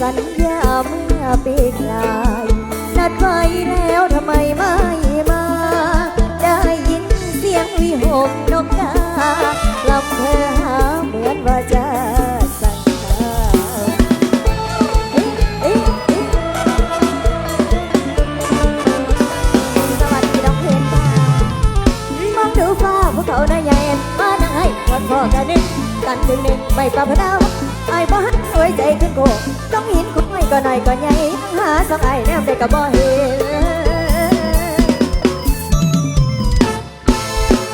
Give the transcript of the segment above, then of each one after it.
สัญญาเมื่อปีกลายนัดไว้แล้วทำไมไม่มา ได้ยินเสียงวิหกนกกาลำเธอหาเหมือนว่าจะสั่งตาสวัสดีน้องเพนบ้มองดูฟ้าพวกเขาหน้าใหมานั่งให้พอดพอกันนิดกันถึงหนึ่งไม่ปรับพนาไอ้บ้า สวยใจขึ้นโกต้องหินกุ้งไม่ก็หน่อยก็ใหญ่หาสองไอแนมได้ก็บ่เห็น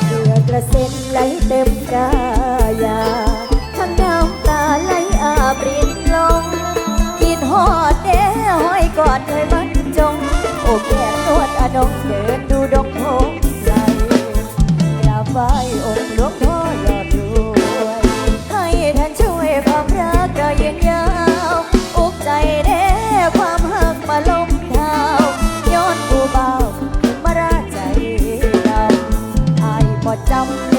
เดือกระเซ็นไหลเต็มกายาทั้งน้ำตาไหลอาบรินลงกินหอดเด้ห้อยกอนเคยบรรจง โอ้แก่นวดอนงเดิน trong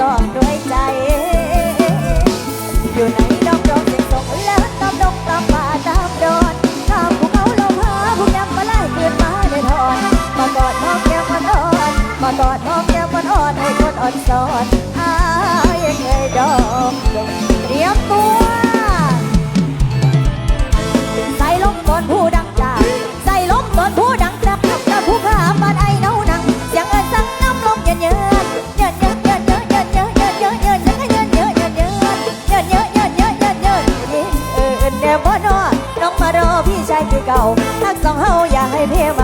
ตอมด้วยใจ อยู่ในดอกดอกเสียงส่งแล้วตามดงตามป่าตามดอนตามภูเขาลมหาผู้ยำมาไล่เกิดมาได้ทอนมากอดน้องแก้วมันอ่อนมากอดน้องแก้วมันอ่อนให้คนอ่อนสอน ก่าทักสองเฮาอย่าให้เพม